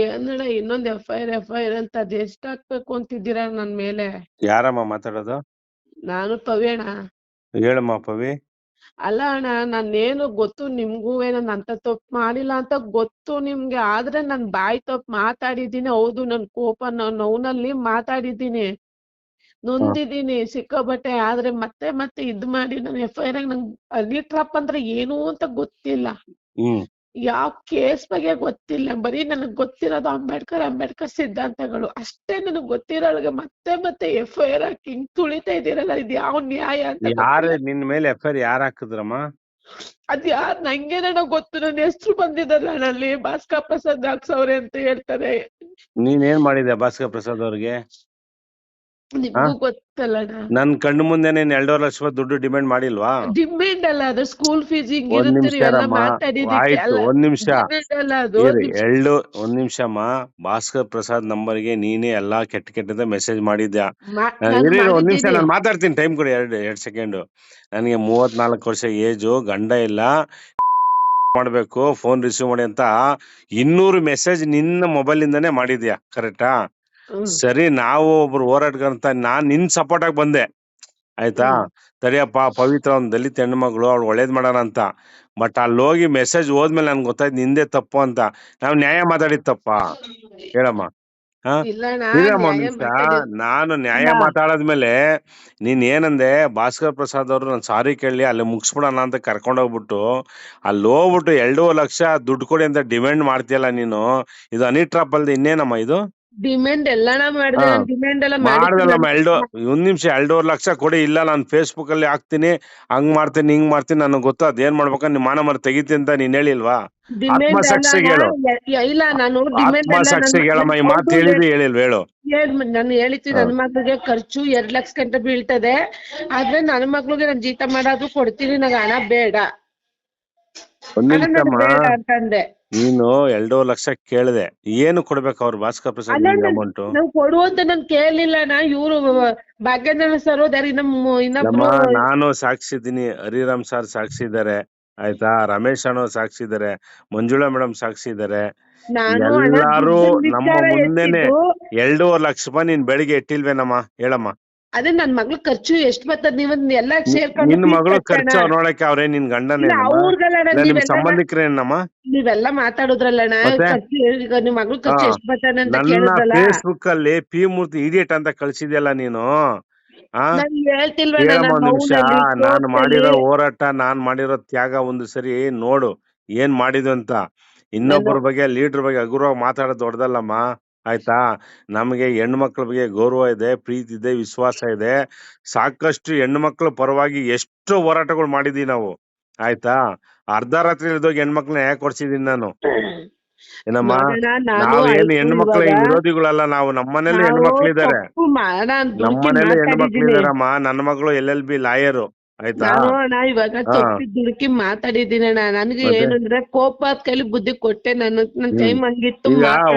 ಏನಣ್ಣ ಇನ್ನೊಂದ್ F I R F I R ಅಂತ ಅದೆಷ್ಟ್ ಹಾಕ್ಬೇಕು ಅಂತಿದ್ದೀರಾ ನನ್ ಮೇಲೆ. ಯಾರಮ್ಮ ಮಾತಾಡೋದು? ನಾನು ಪವಿ ಅಣ್ಣ. ಹೇಳಮ್ಮ ಪವಿ. ಅಲ್ಲ ಅಣ್ಣ ನಾನೇನು ಗೊತ್ತು ನಿಮ್ಗೂ ನಾನ್ ಅಂತ ತಪ್ಪು ಮಾಡಿಲ್ಲ ಅಂತ ಗೊತ್ತು ನಿಮ್ಗೆ ಆದ್ರೆ ನನ್ ಬಾಯಿ ತಪ್ಪು ಮಾತಾಡಿದೀನಿ ಹೌದು ನನ್ ಕೋಪ ನೌನಲ್ಲಿ ನೋವ್ನಲ್ಲಿ ಮಾತಾಡಿದ್ದೀನಿ. ನೊಂದಿದ್ದೀನಿ ಸಿಕ್ಕಾಪಟ್ಟೆ ಆದ್ರೆ ಮತ್ತೆ ಮತ್ತೆ ಇದ್ ಮಾಡಿ ನಾನು ಎಫ್ ಐ ಆರ್ ನಂಗೆ ಅಲ್ಲಿ ಟ್ರಾಪ್ ಅಂದ್ರೆ ಏನು ಅಂತ ಗೊತ್ತಿಲ್ಲ. ಹ್ಮ್. ಯಾವ ಕೇಸ್ ಬಗ್ಗೆ ಗೊತ್ತಿಲ್ಲ. ಬರೀ ನನಗ್ ಗೊತ್ತಿರೋದು ಅಂಬೇಡ್ಕರ್ ಅಂಬೇಡ್ಕರ್ ಸಿದ್ಧಾಂತಗಳು. ಅಷ್ಟೇ ನನಗ್ ಗೊತ್ತಿರೋಳ್ಗೆ ಮತ್ತೆ ಮತ್ತೆ ಎಫ್ ಐ ಆರ್ ಹಾಕಿ ಹಿಂಗ್ ತುಳಿತಾ ಇದೀರಲ್ಲ ಇದ್ ಯಾವ ನ್ಯಾಯ ಅಂತ ಯಾರ. ನಿನ್ ಮೇಲೆ ಎಫ್ ಐ ಯಾರ್ ಹಾಕಿದ್ರಮ್ಮ? ಅದ್ ಯಾರ್ ನಂಗೇನ ಗೊತ್ತು. ನನ್ನ ಹೆಸ್ರು ಬಂದಿದ್ದಲ್ಲ ಅಲ್ಲಿ. ಭಾಸ್ಕರ್ ಪ್ರಸಾದ್ ಹಾಕ್ಸವ್ರೆ ಅಂತ ಹೇಳ್ತಾರೆ. ನೀನ್ ಏನ್ ಮಾಡಿದೆ ಭಾಸ್ಕರ್ ಪ್ರಸಾದ್ ಅವ್ರಿಗೆ? ನಿಮ್ಗೂ ಗೊತ್ತಲ್ಲ ನನ್ ಕಣ್ಣು ಮುಂದೆ ನೀನ್ ಎರಡೂವರೆ ಲಕ್ಷ ರೂಪಾಯಿ ದುಡ್ಡು ಡಿಮ್ಯಾಂಡ್ ಮಾಡಿಲ್ವಾ? ಡಿಮ್ಯಾಂಡ್ ಅಲ್ಲ ಅದು ಸ್ಕೂಲ್ ಫೀಸ್ ಹಿಂಗ್ ಒಂದ್ ನಿಮಿಷ ಆಯ್ತು ಒಂದ್ ನಿಮಿಷ. ಎಳ್ಳು ಒಂದ್ ನಿಮಿಷಮ್ಮ ಭಾಸ್ಕರ್ ಪ್ರಸಾದ್ ನಂಬರ್ಗೆ ನೀನೇ ಎಲ್ಲಾ ಕೆಟ್ಟ ಕೆಟ್ಟದ ಮೆಸೇಜ್ ಮಾಡಿದ್ಯಾ? ಒಂದ್ ನಿಮಿಷ. ನಾನು ಮಾತಾಡ್ತೀನಿ ಟೈಮ್ ಕೊಡಿ ಎರಡು ಎರಡ್ ಸೆಕೆಂಡ್ ನನಗೆ ಮೂವತ್ನಾಲ್ಕು ವರ್ಷ ಏಜು ಗಂಡ ಇಲ್ಲ. ಮಾಡ್ಬೇಕು ಫೋನ್ ರಿಸೀವ್ ಮಾಡಿ ಅಂತ ಇನ್ನೂರು ಮೆಸೇಜ್ ನಿನ್ನ ಮೊಬೈಲ್ ಇಂದಾನೆ ಮಾಡಿದ್ಯಾ? ಕರೆಕ್ಟಾ. ಸರಿ ನಾವು ಒಬ್ರು ಹೋರಾಟಗಾರಂತ ನಾನ್ ನಿನ್ ಸಪೋರ್ಟ್ ಆಗಿ ಬಂದೆ. ಆಯ್ತಾ. ಸರಿಯಪ್ಪ ಪವಿತ್ರ ಒಂದ್ ದಲಿತ ಹೆಣ್ಮಗಳು ಅವ್ಳು ಒಳ್ಳೇದ್ ಮಾಡೋಣ ಅಂತ. ಬಟ್ ಅಲ್ಲಿ ಹೋಗಿ ಮೆಸೇಜ್ ಹೋದ್ಮೇಲೆ ನನ್ಗೆ ಗೊತ್ತಾಯ್ತು ನಿಂದೆ ತಪ್ಪು ಅಂತ. ನಾವ್ ನ್ಯಾಯ ಮಾತಾಡಿದ್ ತಪ್ಪ ಹೇಳಮ್ಮ. ಹಾ? ನಾನು ನ್ಯಾಯ. ಮಾತಾಡದ್ಮೇಲೆ ನೀನ್ ಏನಂದೆ ಭಾಸ್ಕರ್ ಪ್ರಸಾದ್ ಅವರು ನಾನು ಸಾರಿ ಕೇಳಿ ಅಲ್ಲಿ ಮುಗಿಸ್ಬಿಡೋಣ ಅಂತ ಕರ್ಕೊಂಡೋಗ್ಬಿಟ್ಟು ಅಲ್ಲಿ ಹೋಗ್ಬಿಟ್ಟು ಎರಡೂವರೆ ಲಕ್ಷ ದುಡ್ಡು ಕೊಡಿ ಅಂತ ಡಿಮ್ಯಾಂಡ್ ಮಾಡ್ತೀಯಲ್ಲ ನೀನು. ಇದು ಅನಿಟ್ರಾಪ್ ಅಲ್ದೆ ಇನ್ನೇನಮ್ಮ ಇದು? ಡಿಮ್ಯಾಂಡ್ ಎಲ್ಲಾನ ಮಾಡಿದೆ ಹಾ. ಡಿಮ್ಯಾಂಡ್ ಎಲ್ಲ ಮಾಡ್ದಲ್ಲಮ್ಮ. ಎರಡು ಒಂದ್ ನಿಮಿಷ ಎರಡೂವರೆ ಲಕ್ಷ ಕೊಡಿ ಇಲ್ಲ ನಾನು ಫೇಸ್ಬುಕ್ ಅಲ್ಲಿ ಹಾಕ್ತೀನಿ ಹಂಗ್ ಮಾಡ್ತೀನಿ ಹಿಂಗ್ ಮಾಡ್ತೀನಿ ನನಗೆ ಗೊತ್ತಾ ಅದೇನ್ ಮಾಡ್ಬೇಕ ನಿಮ್ ಮಾನ ಮರ ತೆಗಿತೀನಿ ಅಂತ ನೀನ್ ಹೇಳಿಲ್ವಾ ಆತ್ಮಸಾಕ್ಷಿಗೆ ಹೇಳು. ಇಲ್ಲ ನಾನು ಡಿಮ್ಯಾಂಡ್ ಆತ್ಮ ಸಾಕ್ಷಿಗೆ ಹೇಳಮ್ಮ ಈ ಮಾತು ಹೇಳಿದ್ರಿ ಹೇಳಿಲ್ವ ಹೇಳು ನಾನು ಹೇಳ್ತೀನಿ ನನ್ನ ಮಗಳಿಗೆ ಖರ್ಚು ಎರಡ್ ಲಕ್ಷ ಗಂಟೆ ಬೀಳ್ತದೆ ಆದ್ರೆ ನನ್ನ ಮಕ್ಳಿಗೆ ನಾನು ಜೀತ ಮಾಡೋದು ಕೊಡ್ತೀನಿ ನಂಗೆ ಹಣ ಬೇಡ ಒಂದ್ ಹಣ ನನಗ್ ನಿಮಿಷಮ್ಮ ಬೇಡ ಅಂತಂದೆ ನೀನು ಎರಡೂವರೆ ಲಕ್ಷ ಕೇಳಿದೆ. ಏನು ಕೊಡ್ಬೇಕು ಅವ್ರು ಭಾಸ್ಕರ್ ಪ್ರಸಾದ್ ಅಲ್ಲ ಅಮೌಂಟ್ ನಾವ್ ಕೊಡುವಂತ ನಾನ್ ಕೇಳಲಿಲ್ಲ ನಾ ಇವ್ರು ಭಾಗ್ಯನ ಸರ್ ಹೋದಾರ ನಮ್ಮ ಇನ್ನೊಬ್ರು ನಾನು ಸಾಕ್ಷಿ ಇದ್ದೀನಿ ಹರಿರಾಮ್ ಸರ್ ಸಾಕ್ಷಿ ಇದ್ದಾರೆ ಆಯ್ತಾ? ರಮೇಶ್ ಅಣ್ಣ ಸಾಕ್ಷಿ ಇದ್ದಾರೆ ಮಂಜುಳಾ ಮೇಡಮ್ ಸಾಕ್ಷಿ ಇದ್ದಾರೆ ನಾನು ಹಣ ಎಲ್ಲಾರು ದುಡ್ಡಿನ್ ನಮ್ಮ ವಿಚಾರ ಮುಂದೆನೆ ಎತ್ತಿದ್ದು, ಎರಡೂವರೆ ಲಕ್ಷ ರೂಪಾಯಿ ನೀನ್ ಬೆಳಿಗ್ಗೆ ಇಟ್ಟಿಲ್ವೇನಮ್ಮ ಹೇಳಮ್ಮ. ಅದೇ ನನ್ ಮಗ್ಳ ಖರ್ಚು ಎಷ್ಟ್ ಬರ್ತದ ನೀವ್ ಎಲ್ಲಾ ನಿನ್ ಮಗಳ ಮಗಳು ಖರ್ಚು ಅವ್ರು ನೋಡಕ್ಕೆ ಅವ್ರೇ ನಿನ್ ಗಂಡನೇ ನಿಮ್ ಸಂಬಂಧಿಕರೇನಮ್ಮ? ನೀವೆಲ್ಲ ಮಾತಾಡುದ್ರಲ್ಲಣ್ಣ ಮತ್ತೆ? ಖರ್ಚು ಈಗ ನಿಮ್ ಮಗ್ಳು ಖರ್ಚು ಹಾ. ಎಷ್ಟ್ ಬರ್ತಾನೆ ಅಂತ ನನ್ನ ಕೇಳಿದ್ರಲ್ಲ? ಫೇಸ್ಬುಕ್ ಅಲ್ಲಿ ಪಿ ಮೂರ್ತಿ ಇಡಿಯಟ್ ಅಂತ ಕಳ್ಸಿದ್ಯಲ್ಲ ನೀನು? ಆ? ನಾನ್ ಹೇಳ್ತಿಲ್ವಣ್ಣ ಹೇಳಮ್ಮ ನಾನ್ ಒಂದ್ ನಿಮಿಷ. ಮೌನಲ್ಲಿ ಮಾಡಿರೋ ಹೋರಾಟ ನಾನ್ ಮಾಡಿರೋ ತ್ಯಾಗ ಒಂದು ಸರಿ ನೋಡು ಏನ್ ಮಾಡಿದ್ ಅಂತ. ಇನ್ನೊಬ್ಬರ ಬಗ್ಗೆ ಲೀಡರ್ ಬಗ್ಗೆ ಹಗುರವಾಗಿ ಮಾತಾಡೋದು ದೊಡ್ಡದಲ್ಲಮ್ಮ. ಆಯ್ತಾ? ನಮಗೆ ಹೆಣ್ಮಕ್ಳ ಬಗ್ಗೆ ಗೌರವ ಇದೆ ಪ್ರೀತಿ ಇದೆ ವಿಶ್ವಾಸ ಇದೆ. ಸಾಕಷ್ಟು ಹೆಣ್ಮಕ್ಳ ಪರವಾಗಿ ಎಷ್ಟು ಹೋರಾಟಗಳು ಮಾಡಿದೀವಿ ನಾವು. ಆಯ್ತಾ? ಅರ್ಧ ರಾತ್ರಿ ಇಲ್ದೋಗಿ ಹೆಣ್ಮಕ್ಳನ್ನ ಯಾಕೆ ಕೊಡ್ಸಿದೀನಿ ನಾನು. ಏನಮ್ಮ? ನಾವು ಏನು ಹೆಣ್ಮಕ್ಳ ವಿರೋಧಿಗಳಲ್ಲ ನಾವು? ನಮ್ಮನೇಲಿ ಹೆಣ್ಮಕ್ಳಿದ್ದಾರೆ ನಮ್ಮನೇಲಿ ಹೆಣ್ಮಕ್ಳು ಮಾತಾಡಿದ್ದೀನಿ. ಇದಾರಮ್ಮ ನನ್ನ ಮಗಳು ಎಲ್ ಎಲ್ ಬಿ ಲಾಯರು. ಆಯ್ತಾ? ನಾನು ಅಣ್ಣ ಇವಾಗ ದುಡುಕಿ ಮಾತಾಡಿದ್ದೀನಿ ಅಣ್ಣ. ನನ್ಗೆ? ಏನಂದ್ರೆ ಕೋಪ ಕೈಲಿ ಬುದ್ಧಿ ಕೊಟ್ಟೆ ನಾನು. ನನ್ ಟೈಮ್ ಹಂಗಿತ್ತು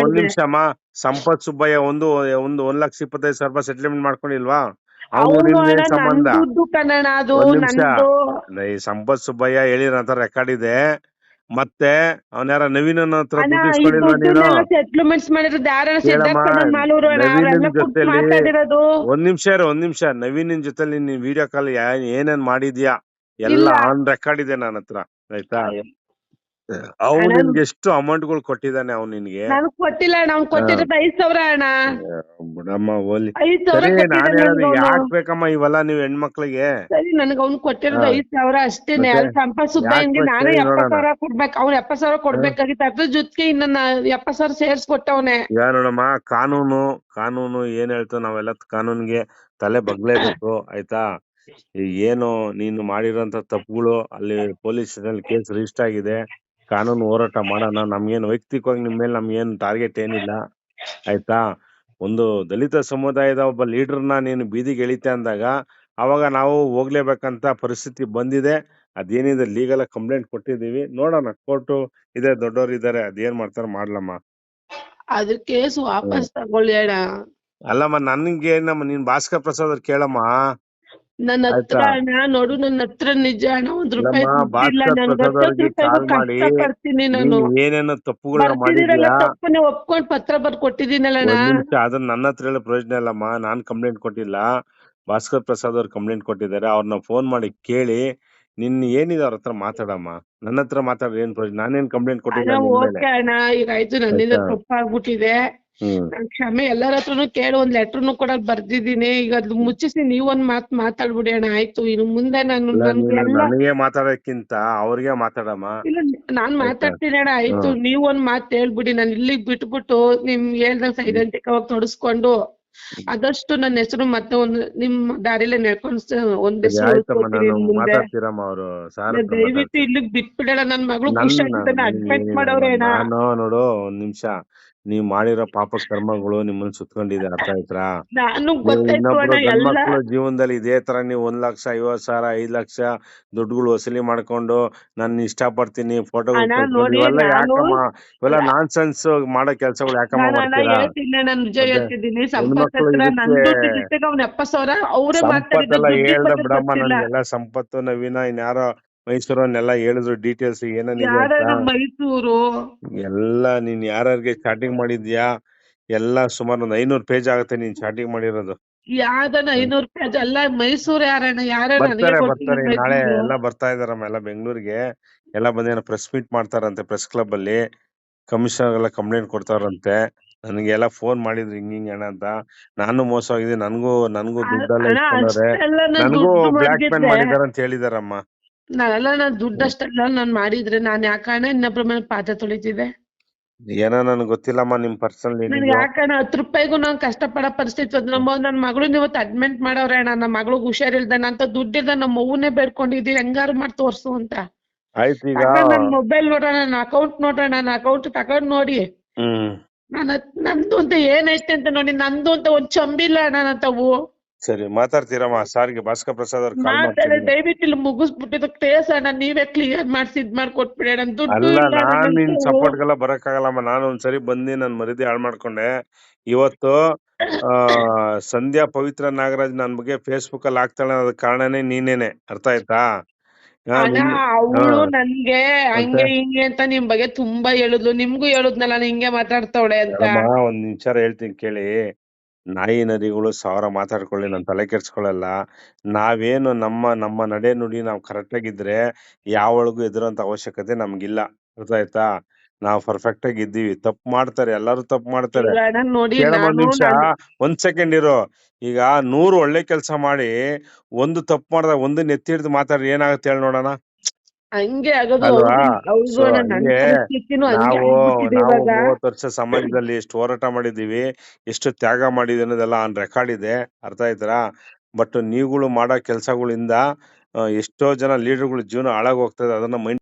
ಒಂದ್ ನಿಮಿಷ ಅಮ್ಮ. ಸಂಪತ್ ಸುಬ್ಬಯ್ಯ ಒಂದು ಒಂದು ಒಂದ್ ಲಕ್ಷ ಇಪ್ಪತ್ತೈದು ಸಾವಿರ ರೂಪಾಯಿ ಸೆಟ್ಲ್ಮೆಂಟ್ ಮಾಡ್ಕೊಂಡಿಲ್ವಾ? ಅವ್ನು ಅವ್ನು ಅಣ್ಣ ಏನ್ ನನ್ ಸಂಬಂಧ ದುಡ್ಡು ಕಣಣ್ಣ ಅದು ಒಂದ್ ನಿಮಿಷ. ನಂದು. ಈ ಸಂಪತ್ ಸುಬ್ಬಯ್ಯ ಹೇಳಿರಂತ ರೆಕಾರ್ಡ್ ಇದೆ. ಮತ್ತೆ ಅವನ ಯಾರ ನವೀನ್ ಹತ್ರ ಅಣ್ಣ ದುಡ್ಡು ಈ ಇಸ್ಕೊಂಡಿಲ್ವಾ ನೀನು? ದುಡ್ಡನ್ನೆಲ್ಲ ಸೆಟ್ಲ್ಮೆಂಟ್ಸ್ ಮಾಡಿರೋದು ಯಾರಣ್ಣ ಹೇಳಮ್ಮ, ಸಿದ್ಧಾರ್ಥ ಮಾಲೂರು ಅಣ್ಣ ನವೀನನ್ ಅವರೆಲ್ಲ ಕೂತ್ ಜೊತೆಲಿ ಮಾತಾಡಿರೋದು ಒಂದ್ ನಿಮಿಷ ಇರು ಒಂದ್ ನಿಮಿಷ. ನವೀನ್ ಜೊತೆಲಿ ನೀನ್ ವಿಡಿಯೋ ಕಾಲ್ ಏನೇನ್ ಮಾಡಿದ್ಯಾ? ಎಲ್ಲ ಇಲ್ಲ. ಆನ್ ರೆಕಾರ್ಡ್ ಇದೆ ನನ್ನ ಹತ್ರ ಆಯ್ತಾ. ಅವ್ನು ಅಣ್ಣ, ನಿನ್ಗೆ ಎಷ್ಟು ಅಮೌಂಟ್ಗಳು ಕೊಟ್ಟಿದ್ದಾನೆ ಅವ್ನು ನಿನ್ಗೆ? ನನಗ್ ಕೊಟ್ಟಿಲ್ಲ ಅಣ್ಣ ಅವ್ನ್ ಕೊಟ್ಟಿರೋದು ಐದ್ ಸಾವಿರ ಅಣ್ಣ. ಬಿಡಮ್ಮ ಓಲಿ. ಐದ್ ಸಾವಿರ ಸರಿ ನಾನ್ ಕೊಟ್ಟಿದ್ದಾನೆ ಹೇಳೋದು ನನ್ಗೆ ಯಾಕ್ ಬೇಕಮ್ಮ ಇವೆಲ್ಲ ನೀವ್ ಹೆಣ್ಮಕ್ಳಿಗೆ. ಸರಿ ನನಗೆ ಅವ್ನು ಕೊಟ್ಟಿರೋದು. ಐದ್ ಸಾವಿರ ಅಷ್ಟೇನೆ ಮತ್ತೆ? ಅಲ್ಲಿ ಸಂಪತ್ ಸುಬ್ಬ ಯಾಕ್ ಹಿಂಗೆ? ನಾನು ಎಪ್ಪತ್ ನೋಡೋಣ. ಸಾವಿರ ಕೊಡ್ಬೇಕು. ಅವ್ನು ಎಪ್ಪತ್ ಸಾವಿರ ಕೊಡ್ಬೇಕಾಗಿತ್ತು. ಅದ್ರ ಜೊತೆಗೆ ಇನ್ನ ನಾ ಎಪ್ಪತ್ ಸಾವಿರ ಸೇರ್ಸ್ಕೊಟ್ಟವ್ನೆ. ಈಗ ನೋಡಮ್ಮ ಕಾನೂನು ಕಾನೂನು ಏನ್ ಹೇಳ್ತು ನಾವೆಲ್ಲ ಕಾನೂನ್ಗೆ ತಲೆ ಬಗ್ಲೇಬೇಕು ಆಯ್ತಾ? ಏನು ನೀನು ಮಾಡಿರೋಂತ ತಪ್ಪುಗಳು ಅಲ್ಲಿ ಪೊಲೀಸ್ ಸ್ಟೇಷನ್ ಕೇಸ್ ರಿಜಿಸ್ಟರ್ ಆಗಿದೆ. ಕಾನೂನು ಹೋರಾಟ ಮಾಡೋಣ. ನಮ್ಗೇನು ವೈಯಕ್ತಿಕವಾಗಿ ನಿಮ್ ಮೇಲೆ ನಮ್ಗೇನು ಟಾರ್ಗೆಟ್ ಏನಿಲ್ಲ ಆಯ್ತಾ? ಒಂದು ದಲಿತ ಸಮುದಾಯದ ಒಬ್ಬ ಲೀಡರ್ನ ನೀನು ಬೀದಿಗೆ ಎಳಿತೆ ಅಂದಾಗ ಅವಾಗ ನಾವು ಹೋಗ್ಲೇಬೇಕಂತ ಪರಿಸ್ಥಿತಿ ಬಂದಿದೆ. ಅದೇನಿದೆ ಲೀಗಲ್ ಕಂಪ್ಲೇಂಟ್ ಕೊಟ್ಟಿದೀವಿ ನೋಡೋಣ ಕೋರ್ಟು ಇದೆ ದೊಡ್ಡವರು ಇದಾರೆ ಅದೇನ್ ಮಾಡ್ತಾರ ಮಾಡ್ಲಮ್ಮ. ಅದ್ರ ಕೇಸ್ ವಾಪಸ್ ತಗೊಳ್ಳಿ ಅಣ್ಣ. ಅಲ್ಲಮ್ಮ ನನ್ಗೆ ನಮ್ಮ ನೀನ್ ಭಾಸ್ಕರ್ ಪ್ರಸಾದ್ ಅವ್ರು ಕೇಳಮ್ಮ. ನನ್ನ ಹತ್ರ ಅಣ್ಣ ನೋಡು ನನ್ನ ಹತ್ರ ನಿಜ ಅಣ್ಣ ಒಂದ್ ರೂಪಾಯಿ ಪಡ್ತೀನಿ ನಾನು ನೀನ್. ಏನೇನೋ ತಪ್ಪುಗಳನ್ನ ಬರ್ತಿದ್ದೀರಲ್ಲ ಮಾಡಿದ್ಯಾ? ತಪ್ಪನೆ ಒಪ್ಕೊಂಡ್ ಪತ್ರ ಬರ್ದ್ ಕೊಟ್ಟಿದಿನಲ್ಲ ಅದನ್ನ ನನ್ನ ಹತ್ರ ಹೇಳೋ ಪ್ರಯೋಜನ ಇಲ್ಲಮ್ಮ ನಾನ್ ಕಂಪ್ಲೇಂಟ್ ಕೊಟ್ಟಿಲ್ಲ. ಭಾಸ್ಕರ್ ಪ್ರಸಾದ್ ಅವ್ರು ಕಂಪ್ಲೇಂಟ್ ಕೊಟ್ಟಿದ್ದಾರೆ ಅವ್ರನ್ನ ಫೋನ್ ಮಾಡಿ ಕೇಳಿ ನಿನ್ ಏನಿದೆ ಅವ್ರ ಹತ್ರ ಮಾತಾಡಮ್ಮ? ನನ್ನ ಹತ್ರ ಮಾತಾಡ್ರಿ ಏನ್ ಪ್ರಯೋಜನ? ನಾನೇನ್ ಕಂಪ್ಲೇಂಟ್ ಕೊಟ್ಟಿಲ್ಲ ಈಗ ಆಯ್ತು ನನ್ನಿಂದ ತಪ್ಪಾಗ್ಬಿಟ್ಟಿದೆ. ಹ್ಮ್. ನಾನ್ ಕ್ಷಮೆ ಎಲ್ಲರ ಹತ್ರನು ಕೇಳಿ ಒಂದ್ ಲೆಟರ್ನು ಕೂಡ ಬರ್ದಿದ್ದೀನಿ. ಈಗ ಅದ್ ಮುಚ್ಚಿಸಿ ನೀವ್ ಒಂದ್ ಮಾತ್ ಮಾತಾಡ್ಬಿಡಿ ಅಣ್ಣ ಆಯ್ತು. ಇನ್ನು ಮುಂದೆ ನಾನು ನನ್ಗೆ ಮಾತಾಡೋಕ್ಕಿಂತ ಅವ್ರಿಗೆ ಮಾತಾಡಮ್ಮ. ಇಲ್ಲ ನಾನ್ ಮಾತಾಡ್ತೀನಿ ಅಣ್ಣ ಆಯ್ತು. ನೀವ್ ಒಂದ್ ಮಾತ್ ಹೇಳ್ಬಿಡಿ ನಾನ್ ಇಲ್ಲಿಗ್ ಬಿಟ್ಬಿಟ್ಟು ನಿಮ್ ಹೇಳ್ದಂಗ್ ಸೈಲೆಂಟಿಕವಾಗಿ ತೊಡಸ್ಕೊಂಡು ಆದಷ್ಟು ನನ್ನ ಹೆಸರು ಮತ್ತೆ ಒಂದು ನಿಮ್ ದಾರಿಲೇ ನಡ್ಕೊಂಡ್ ಒಂದ್ ಆಯ್ತಮ್ಮ ನಾನು ಮುಂದೆ. ಮಾತಾಡ್ತೀರಮ್ಮ ಅವರು. ಸಾರ್ ಹತ್ರ ದಯವಿಟ್ಟು ಇಲ್ಲಿಗ್ ಬಿಟ್ಬಿಡಣ. ನನ್ ಮಗಳು ಖುಷಿ ಆಗ್ತಾನೆ ಅಡ್ಮಿಟ್ ಮಾಡವ್ರೆ ಅಣ್ಣ. ನಾನು ನೋಡು ಒಂದ್ ನಿಮಿಷ. ನೀವ್ ಮಾಡಿರೋ ಪಾಪ ಕರ್ಮಗಳು ನಿಮ್ಮನ್ನ ಸುತ್ಕೊಂಡಿದೆ ಅರ್ಥ ಆಯ್ತಾ ನಾನು ಗೊತ್ತಾಯ್ತು ಇನ್ನೊಬ್ರು ಅಣ್ಣ ಎಲ್ಲ ಗಂಡ್ಮಕ್ಳು ಜೀವನದಲ್ಲಿ ಇದೇ ತರ ನೀವು ಒಂದ್ ಲಕ್ಷ ಐವತ್ ಸಾವಿರ ಐದ್ ಲಕ್ಷ ದುಡ್ಡುಗಳು ವಸೂಲಿ ಮಾಡ್ಕೊಂಡು ನಾನು ಇಷ್ಟ ಪಡ್ತೀನಿ ಫೋಟೋ ಅಣ್ಣ ನೋಡಿ ಇವೆಲ್ಲ ನಾನು ಯಾಕಮ್ಮ? ಇವೆಲ್ಲ ಅಲ್ಲ ನಾನ್ ಸೆನ್ಸ್ ಮಾಡೋ ಕೆಲ್ಸಗಳು ಯಾಕಮ್ಮ ನಾನು ಅಣ್ಣ ಮಾಡ್ತೀರಾ? ಹೇಳ್ತೀನಿ ನಾನು ನಿಜ ಮತ್ತೆ ಹೇಳ್ತಿದ್ದೀನಿ. ಸಂಪತ್ ಹೆಣ್ಮಕ್ಳು ಹತ್ರ ನನ್ ಇದಕ್ಕೆ ದುಡ್ಡು ಇಟ್ಟಿಗೆ ಅವ್ನ ಎಪ್ಪತ್ ಸಾವಿರ ಅವರೇ ಮಾತಾಡಿದ್ದು ಸಂಪತ್ತೆಲ್ಲ ಹೇಳ್ದ ಬಿಡಮ್ಮ ನನ್ಗೆಲ್ಲ. ಸಂಪತ್ತು ನವೀನ ಇನ್ಯಾರೋ ಮೈಸೂರನ್ನೆಲ್ಲ ಹೇಳಿದ್ರು ಡೀಟೇಲ್ಸ್ ಏನೇನಿದೆ ಯಾರ ಅಂತ. ನಮ್ ಮೈಸೂರು? ಎಲ್ಲ ನೀನ್ ಯಾರ್ಯಾರಿಗೆ ಚಾಟಿಂಗ್ ಮಾಡಿದ್ಯಾ? ಎಲ್ಲ ಸುಮಾರು ಒಂದ್ ಐನೂರು ಪೇಜ್ ಆಗುತ್ತೆ ನೀನ್ ಚಾಟಿಂಗ್ ಮಾಡಿರೋದು. ಯಾವ್ದನ. ಐನೂರು ರೂಪಾಯಿ ಅಲ್ಲ ಮೈಸೂರು ಯಾರಣ್ಣ? ಯಾರೇ ನನಗೆ ಬರ್ತಾರೆ ಬರ್ತಾರೆ. ನಾಳೆ ಎಲ್ಲ ಬರ್ತಾ ಇದಾರಮ್ಮ ಎಲ್ಲ ಬೆಂಗಳೂರಿಗೆ. ಎಲ್ಲ ಬಂದೇನೋ ಪ್ರೆಸ್ ಮೀಟ್ ಮಾಡ್ತಾರಂತೆ ಪ್ರೆಸ್ ಕ್ಲಬ್ ಅಲ್ಲಿ. ಕಮಿಷನರ್ ಎಲ್ಲ ಕಂಪ್ಲೇಂಟ್ ಕೊಡ್ತಾರಂತೆ. ನನಗೆಲ್ಲ ಫೋನ್ ಮಾಡಿದ್ರು ಹಿಂಗ್ ಹಿಂಗ್ ಅಣ್ಣ ಅಂತ. ನಾನು ಮೋಸ ಹೋಗಿದ್ದೀನಿ ನನಗೂ ನನಗೂ ದುಡ್ಡೆಲ್ಲ ಇಸ್ಕೊಂಡವ್ರೆ. ನಾನ್ ನನ್ಗೂ ಬ್ಲಾಕ್ ಮೇಲ್ ಮಾಡಿದಾರೆ ಅಂತ ಹೇಳಿದಾರಮ್ಮ. ನಾನೆಲ್ಲ ನಾನ್ ದುಡ್ಡ್ ಅಷ್ಟ ನಾನ್ ಮಾಡಿದ್ರೆ ನಾನ್ ಯಾಕಣ್ಣ ಇನ್ನೊಬ್ರ ಮೇಲೆ ಪಾದ ತೊಳಿತಿದ್ದೆ. ಏನೋ ನನಗೆ ಗೊತ್ತಿಲ್ಲಮ್ಮ ನಿಮ್ ಪರ್ಸನಲ್ ನನ್ಗೆ ಯಾಕಣ್ಣ ಹತ್ತು ರೂಪಾಯಿಗೂ ನಾನ್ ಕಷ್ಟಪಡೋ ಪರಿಸ್ಥಿತಿ ಬಂದ್ ನಮ್ಮ ನನ್ ಮಗಳನ್ನ ಇವತ್ತು ಅಡ್ಮಿಟ್ ಮಾಡವ್ರೆ ಅಣ್ಣ. ನಮ್ಮ ಮಗಳಿಗೆ ಹುಷಾರಿಲ್ದ. ಅಂತ ದುಡ್ಡಿಲ್ದ ನಮ್ಮ ಅವ್ವನ್ನೇ ಬೇಡ್ಕೊಂಡಿದ್ದೀವಿ ಹೆಂಗಾರು ಮಾಡಿ ತೋರ್ಸು ಅಂತ. ಆಯ್ತು ಈಗ. ಅಣ್ಣ ನನ್ ಮೊಬೈಲ್ ನೋಡೋಣ ನನ್ನ ಅಕೌಂಟ್ ನೋಡೋಣ ನನ್ನ ಅಕೌಂಟ್ ತಗೊಂಡ್ ನೋಡಿ. ಹ್ಮ್. ನನ್ನ ನಂದು ಅಂತ ಏನೈತೆ ಅಂತ ನೋಡಿ. ನಂದು ಅಂತ ಒಂದ್ ಚಂಬಿಲ್ಲ ಅಣ್ಣ ನನ್ನ ತಾವು ಸರಿ ಮಾತಾಡ್ತೀರಮ್ಮ. ಸಾರಿಗೆ ಭಾಸ್ಕರ್ ಪ್ರಸಾದ್ ಅವ್ರ ಮಾತಾಡ ದಯವಿಟ್ಟು ಇಲ್ಲಿ ಮುಗಿಸ್ಬಿಟ್ಟಿದ್ದು ಕೇಸ್ ಅಣ್ಣ ನೀವೇ ಕ್ಲಿಯರ್ ಮಾಡ್ಸಿ ಇದ್ ಮಾಡ್ಕೊಟ್ಬಿಡಿ ನನ್ ದುಡ್ಡು ಅಲ್ಲ ಇಲ್ಲ ಅಣ್ಣ ನಾನ್ ನನ್ ನಿನ್ ಸಪೋರ್ಟ್ ಸಪೋರ್ಟ್ಗೆಲ್ಲ ಬರಕ್ಕಾಗಲ್ಲಮ್ಮ. ನಾನು ಒಂದ್ಸರಿ ಬಂದು ನನ್ ಮರಿದಿ ಹಾಳ್ ಮಾಡ್ಕೊಂಡೆ. ಇವತ್ತು ಆ ಸಂಧ್ಯಾ ಪವಿತ್ರ ನಾಗರಾಜ್ ನನ್ ಬಗ್ಗೆ ಫೇಸ್ಬುಕ್ ಅಲ್ಲಿ ಹಾಕ್ತಾಳೆ ಅದ ಕಾರಣನೇ ನೀನೇನೆ. ಅರ್ಥ ಆಯ್ತಾ? ಆ, ಅಣ್ಣ ನಿನ್ ಹಾ ಅವಳು ನನ್ಗೆ ಹಂಗೆ ಹಿಂಗೆ ಅಂತ ನಿಮ್ ಬಗ್ಗೆ ತುಂಬಾ ಹೇಳಿದ್ಲು. ನಿಮ್ಗೂ ಹೇಳುದ್ನಲ್ಲ ನಾನು ಹಿಂಗೆ ಮಾತಾಡ್ತಾವಳೆ ಅಂತ. ಅಲ್ಲಮ್ಮ ಒಂದ್ ವಿಚಾರ ಹೇಳ್ತೀನಿ ಕೇಳಿ. ನಾಯಿ ನರಿಗಳು ಸಾವಿರ ಮಾತಾಡ್ಕೊಳ್ಳಿ ನಮ್ಮ ತಲೆ ಕೆಡಿಸಿಕೊಳ್ಳಲ್ಲ ನಾವೇನು ನಮ್ಮ ನಮ್ಮ ನಡೆ ನುಡಿ ನಾವು ಕರೆಕ್ಟ್ ಯಾವ ಯಾವಳಿಗೂ ಎದುರಂತ ಅವಶ್ಯಕತೆ ನಮ್ಗಿಲ್ಲ. ಅರ್ಥ ಆಯ್ತಾ ನಾವ್ ಪರ್ಫೆಕ್ಟ್ ಆಗಿ ಇದ್ದೀವಿ. ತಪ್ಪು ಮಾಡ್ತಾರೆ ಎಲ್ಲರೂ ತಪ್ಪು ಮಾಡ್ತಾರೆ. ಈಗ ನೋಡಿ ಕೇಳಮ್ಮ ಒಂದ್ ನಾನು ನಿಮಿಷ. ನನ್ ಒಂದ್ ಸೆಕೆಂಡ್ ಇರು. ಈಗ ನೂರು ಒಳ್ಳೆ ಕೆಲ್ಸ ಮಾಡಿ ಒಂದು ತಪ್ಪು ಮಾಡ್ದಾಗ ಒಂದು ನೆತ್ತಿ ಹಿಡ್ದು ಮಾತಾಡ್ರಿ ಏನಾಗುತ್ತೆ ಹೇಳಿ ನೋಡೋಣ? ಹಂಗೆ ಆಗೋದು ಅಲ್ವಾ? ಹೌದು. ಹೌದು ಸೊ ಅಣ್ಣ. ನನ್ ಹಂಗೆ ಪರಿಸ್ಥಿತಿನೂ ಹಂಗೆ ನಾವು ಆಗ್ಬಿಟ್ಟಿದೆ ನಾವು ಇವಾಗ ಮೂವತ್ತು ವರ್ಷ ಸಮಾಜದಲ್ಲಿ ಎಷ್ಟು ಹೋರಾಟ ಮಾಡಿದೀವಿ ಎಷ್ಟು ತ್ಯಾಗ ಮಾಡಿದೀವಿ ಅನ್ನೋದೆಲ್ಲ ಆನ್ ರೆಕಾರ್ಡ್ ಇದೆ. ಅರ್ಥ ಆಯ್ತರಾ? ಬಟ್ ನೀವುಗಳು ಮಾಡೋ ಕೆಲ್ಸಗಳಿಂದ ಎಷ್ಟೋ ಜನ ಲೀಡರ್ಗಳು ಜೀವನ ಹಾಳಾಗ್ ಹೋಗ್ತದೆ ಅದನ್ನ ಮೈಂಡ್